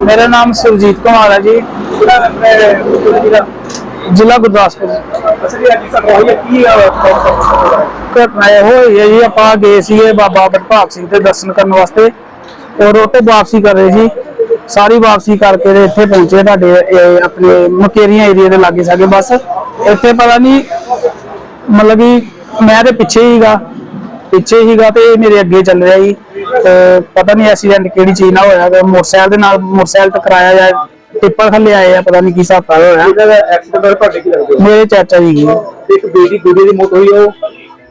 ਮੇਰਾ ਨਾਮ ਸੁਰਜੀਤ ਕੁਮਾਰ ਹੈ ਜੀ। ਜ਼ਿਲ੍ਹਾ ਗੁਰਦਾਸਪੁਰ। ਘਟਨਾ ਇਹ ਹੋਈ ਹੈ ਜੀ, ਆਪਾਂ ਗਏ ਸੀਗੇ ਬਾਬਾ ਬਰਭਾਗ ਸਿੰਘ ਦੇ ਦਰਸ਼ਨ ਕਰਨ ਵਾਸਤੇ। ਔਰ ਉਹ ਤੋਂ ਵਾਪਸੀ ਕਰ ਰਹੇ ਸੀ। ਸਾਰੀ ਵਾਪਸੀ ਕਰਕੇ ਤੇ ਇੱਥੇ ਪਹੁੰਚੇ ਤੁਹਾਡੇ, ਇਹ ਆਪਣੇ ਮਕੇਰੀਆਂ ਏਰੀਆ ਦੇ ਲਾਗੇ ਸਾਗੇ ਬਸ। ਇੱਥੇ ਪਤਾ ਨਹੀਂ ਮਤਲਬ ਕਿ ਮੈਂ ਤੇ ਪਿੱਛੇ ਹੀਗਾ। ਪਿੱਛੇ ਹੀਗਾ ਤੇ ਇਹ ਮੇਰੇ ਅੱਗੇ ਚੱਲ ਰਿਹਾ ਜੀ। ਤੇ ਪਤਾ ਨਹੀਂ ਐਕਸੀਡੈਂਟ ਕਿਹੜੀ ਚੀਜ਼ ਨਾਲ ਹੋਇਆ ਤੇ ਮੋਟਰਸਾਈਕਲ ਦੇ ਨਾਲ ਮੋਟਰਸਾਈਕਲ ਟਕਰਾਇਆ ਜਾਂ ਟਿੱਪਰ ਥੱਲੇ ਆਏ ਆ ਪਤਾ ਨਹੀਂ ਕੀ ਹਿਸਾਬ ਕਿਤਾਬ ਹੋਇਆ। ਜਿਹਦਾ ਐਕਸੀਡੈਂਟ ਹੋਇਆ ਤੁਹਾਡੇ ਕੀ ਲੱਗਦੇ? ਮੇਰੇ ਚਾਚਾ ਜੀ ਸੀ। ਇੱਕ ਬੇਟੀ ਗੁੱਡੀ ਦੀ ਮੌਤ ਹੋਈ ਹੈ ਉਹ?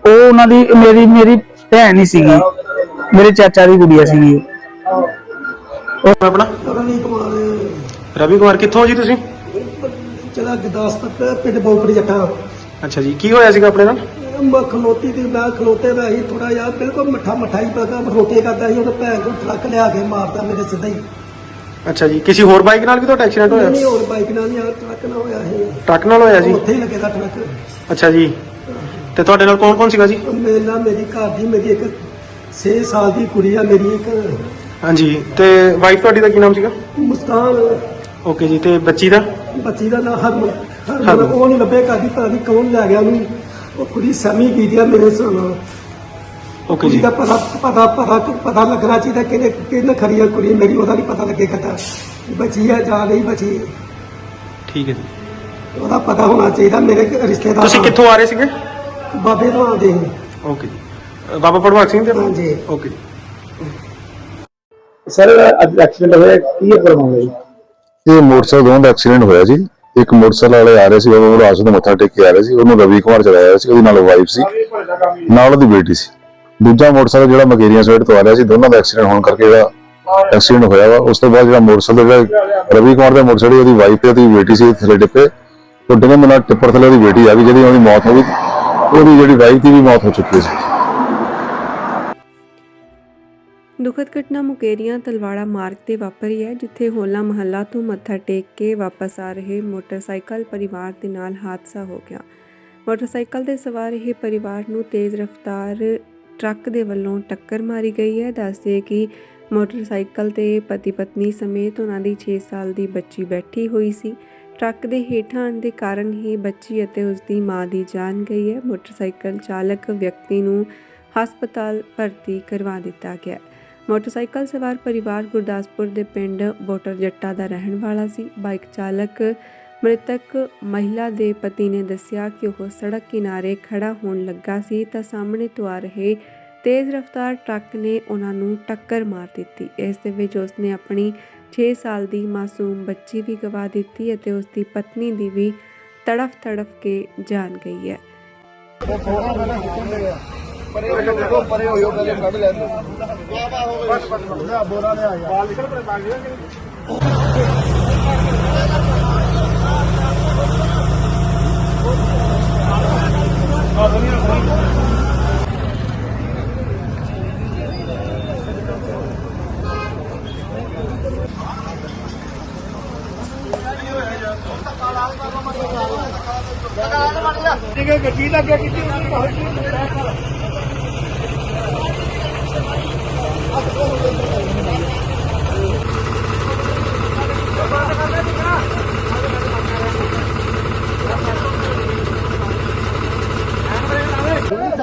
ਉਹ ਉਹਨਾਂ ਦੀ ਮੇਰੀ ਮੇਰੀ ਭੈਣ ਹੀ ਸੀਗੀ। ਮੇਰੇ ਚਾਚਾ ਦੀ ਗੁੜੀਆ ਸੀਗੀ। ਆਪਣਾ? ਰਵੀ ਕੁਮਾਰ ਰਵੀ ਕੁਮਾਰ ਕਿੱਥੋਂ ਜੀ ਤੁਸੀਂ? ਚਲਾ ਗੁਰਦਾਸਪੁਰ ਪਿੰਡ ਬੋਪੜੀ ਜੱਟਾ। ਅੱਛਾ ਜੀ ਕੀ ਹੋਇਆ ਸੀਗਾ ਆਪਣੇ ਨਾਲ? ਮੈਂ ਖਲੋਤੀ ਤੇ ਮੈਂ ਖਲੋਤੇ ਦਾ ਹੀ ਥੋੜਾ ਜਿਹਾ ਬਿਲਕੁਲ ਮੱਠਾ ਮੱਠਾ ਹੀ ਪਤਾ ਰੋਕੇ ਕਰਦਾ ਸੀ ਉਹਨੇ ਭੈਣ ਨੂੰ ਟਰੱਕ ਲਿਆ ਕੇ ਮਾਰਦਾ ਮੇਰੇ ਸਿੱਧਾ ਹੀ। ਅੱਛਾ ਜੀ ਕਿਸੇ ਹੋਰ ਬਾਈਕ ਨਾਲ ਵੀ ਤੁਹਾਡਾ ਐਕਸੀਡੈਂਟ ਨਹੀਂ ਹੋਇਆ ਹੋਰ ਬਾਈਕ ਨਾਲ ਨਹੀਂ ਆ ਟਰੱਕ ਨਾਲ ਹੋਇਆ ਸੀ ਟਰੱਕ ਨਾਲ ਹੋਇਆ ਜੀ ਉੱਥੇ ਹੀ ਲੱਗੇਗਾ ਟਰੱਕ। ਅੱਛਾ ਜੀ। ਤੇ ਤੁਹਾਡੇ ਨਾਲ ਕੌਣ ਕੌਣ ਸੀਗਾ ਜੀ? ਮੇਰੇ ਨਾਲ ਮੇਰੀ ਘਰ ਦੀ ਮੇਰੀ ਇੱਕ 6 ਸਾਲ ਦੀ ਕੁੜੀ ਆ ਮੇਰੀ ਇੱਕ ਹਾਂਜੀ ਤੇ ਵਾਈਫ ਤੁਹਾਡੀ ਦਾ ਕੀ ਨਾਮ ਸੀਗਾ? ਮੁਸਕਾਨ। ਓਕੇ ਜੀ ਤੇ ਬੱਚੀ ਦਾ? ਬੱਚੀ ਦਾ ਨਾਮ ਹਰਮਨ। ਹਰਮਨ ਹਰਮਨ। ਉਹ ਨਹੀਂ ਲੱਭੇ ਕਰਦੀ ਪਤਾ ਨਹੀਂ ਕੌਣ ਲੈ ਗਿਆ ਉਹਨੂੰ। ਉਹ ਕੁੜੀ ਸੈਮੀ ਕੀਤੀ ਆ ਮੇਰੇ ਸਾਹਮਣੇ ਓਕੇ ਜੀ ਕੁੜੀ ਦਾ ਪਤਾ ਪਤਾ ਪਤਾ ਪਤਾ ਲੱਗਣਾ ਚਾਹੀਦਾ ਕਿਹਨੇ ਕਿਹਨੇ ਖਰੀ ਆ ਕੁੜੀ ਮੇਰੀ ਉਹਦਾ ਨਹੀਂ ਪਤਾ ਲੱਗੇ ਕਦਾ। ਬਚੀ ਹੈ ਜਾਂ ਨਹੀਂ ਬਚੀ। ਠੀਕ ਹੈ ਜੀ। ਉਹਦਾ ਪਤਾ ਹੋਣਾ ਚਾਹੀਦਾ ਮੇਰੇ ਕ- ਰਿਸ਼ਤੇਦਾਰ ਤੁਸੀਂ ਕਿੱਥੋਂ ਆ ਰਹੇ ਸੀਗੇ? ਬਾਬੇ ਤੋਂ ਆਉਂਦੇ ਨੇ। ਓਕੇ ਜੀ। ਅ, ਬਾਬਾ ਪੜਵਾਕ ਸਿੰਘ ਦੇ ਹਾਂਜੀ। ਓਕੇ ਜੀ। ਸਰ ਅੱਜ ਐਕਸੀਡੈਂਟ ਹੋਇਆ ਕੀ ਹੈ ਪ੍ਰੋਬਲਮ ਹੈ ਇਹ ਮੋਟਰਸਾਈਕਲ ਦੋਵਾਂ ਦਾ ਐਕਸੀਡੈਂਟ ਹੋਇਆ ਜੀ। ਇੱਕ ਮੋਟਰਸਾਈਕਲ ਵਾਲੇ ਆ ਰਹੇ ਸੀ ਉਹ ਰਾਸ ਦਾ ਮੱਥਾ ਟੇਕ ਕੇ ਆ ਰਹੇ ਸੀ, ਉਹਨੂੰ ਰਵੀ ਕੁਮਾਰ ਚਲਾਇਆ ਹੋਇਆ ਸੀ, ਉਹਦੀ ਨਾਲ ਵਾਈਫ ਸੀ। ਨਾਲ ਉਹਦੀ ਬੇਟੀ ਸੀ। ਦੂਜਾ ਮੋਟਰਸਾਈਕਲ ਜਿਹੜਾ ਮਕੇਰੀਆਂ ਸਾਈਡ ਤੋਂ ਆ ਰਿਹਾ ਸੀ, ਦੋਨਾਂ ਦਾ ਐਕਸੀਡੈਂਟ ਹੋਣ ਕਰਕੇ ਜਿਹੜਾ ਐਕਸੀਡੈਂਟ ਹੋਇਆ ਵਾ, ਉਸ ਤੋਂ ਬਾਅਦ ਜਿਹੜਾ ਮੋਟਰਸਾਈਕਲ ਜਿਹੜਾ ਰਵੀ ਕੁਮਾਰ ਦਾ ਮੋਟਰਸਾਈਕਲ ਉਹਦੀ ਵਾਈਫ ਤੇ ਉਹਦੀ ਬੇਟੀ ਸੀ, ਥੱਲੇ ਟਿੱਪੇ ਉਹ ਡਿੱਗਣ ਦੇ ਨਾਲ ਟਿੱਪਰ ਥੱਲੇ ਉਹਦੀ ਬੇਟੀ ਆ ਗਈ ਜਿਹਦੀ ਉਹਦੀ ਮੌਤ ਹੋ ਗਈ। ਉਹਦੀ ਜਿਹੜੀ ਵਾਈਫ ਦੀ ਵੀ ਮੌਤ ਹੋ ਚੁੱਕੀ ਸੀ ਦੁਖਦ ਘਟਨਾ ਮੁਕੇਰੀਆਂ ਤਲਵਾੜਾ ਮਾਰਗ ਤੇ ਵਾਪਰੀ ਹੈ, ਜਿੱਥੇ ਹੋਲਾ ਮਹੱਲਾ ਤੋਂ ਮੱਥਾ ਟੇਕ ਕੇ ਵਾਪਸ ਆ ਰਹੇ ਮੋਟਰਸਾਈਕਲ ਪਰਿਵਾਰ ਦੇ ਨਾਲ ਹਾਦਸਾ ਹੋ ਗਿਆ। ਮੋਟਰਸਾਈਕਲ ਤੇ ਸਵਾਰ ਇਹ ਪਰਿਵਾਰ ਨੂੰ ਤੇਜ਼ ਰਫ਼ਤਾਰ ਟਰੱਕ ਦੇ ਵੱਲੋਂ ਟੱਕਰ ਮਾਰੀ ਗਈ ਹੈ। ਦੱਸਦੇ ਕਿ ਮੋਟਰਸਾਈਕਲ ਤੇ ਪਤੀ ਪਤਨੀ ਸਮੇਤ ਉਹਨਾਂ ਦੀ 6 ਸਾਲ ਦੀ ਬੱਚੀ ਬੈਠੀ ਹੋਈ ਸੀ। ਟਰੱਕ ਦੇ ਹੇਠਾਂ ਆਉਣ ਦੇ ਕਾਰਨ ਹੀ ਬੱਚੀ ਅਤੇ ਉਸ ਦੀ ਮਾਂ ਦੀ ਜਾਨ ਗਈ ਹੈ। ਮੋਟਰਸਾਈਕਲ ਚਾਲਕ ਵਿਅਕਤੀ ਨੂੰ ਹਸਪਤਾਲ ਭਰਤੀ ਕਰਵਾ ਦਿੱਤਾ ਗਿਆ ਮੋਟਰਸਾਈਕਲ ਸਵਾਰ ਪਰਿਵਾਰ ਗੁਰਦਾਸਪੁਰ ਦੇ ਪਿੰਡ ਬੋਟਰ ਜੱਟਾ ਦਾ ਰਹਿਣ ਵਾਲਾ ਸੀ। ਬਾਈਕ ਚਾਲਕ ਮ੍ਰਿਤਕ ਮਹਿਲਾ ਦੇ ਪਤੀ ਨੇ ਦੱਸਿਆ ਕਿ ਉਹ ਸੜਕ ਕਿਨਾਰੇ ਖੜਾ ਹੋਣ ਲੱਗਾ ਸੀ ਤਾਂ ਸਾਹਮਣੇ ਤੋਂ ਆ ਰਹੇ ਤੇਜ਼ ਰਫ਼ਤਾਰ ਟਰੱਕ ਨੇ ਉਹਨਾਂ ਨੂੰ ਟੱਕਰ ਮਾਰ ਦਿੱਤੀ। ਇਸ ਦੇ ਵਿੱਚ ਉਸਨੇ ਆਪਣੀ 6 ਸਾਲ ਦੀ ਮਾਸੂਮ ਬੱਚੀ ਵੀ ਗਵਾ ਦਿੱਤੀ ਅਤੇ ਉਸ ਦੀ ਪਤਨੀ ਦੀ ਵੀ ਤੜਫ ਤੜਫ ਕੇ ਜਾਨ ਗਈ ਹੈ। ਪਰੇ ਹੋ ਜਾਓ ਪਰੇ ਹੋ ਜਾਓ ਪਹਿਲੇ ਕੱਢ ਲੈਣ ਵਾਵਾ ਹੋ ਗਈ ਬਸ ਬਸ ਬੋਰਾ ਲੈ ਆਇਆ ਬਾਲ ਨਿਕਲ ਪਰੇ ਬਾਗ ਗੱਡੀ ਦਾ ਅੱਗੇ ਕਿੱਥੇ ਹੋਣੀ ਪਹੁੰਚੀ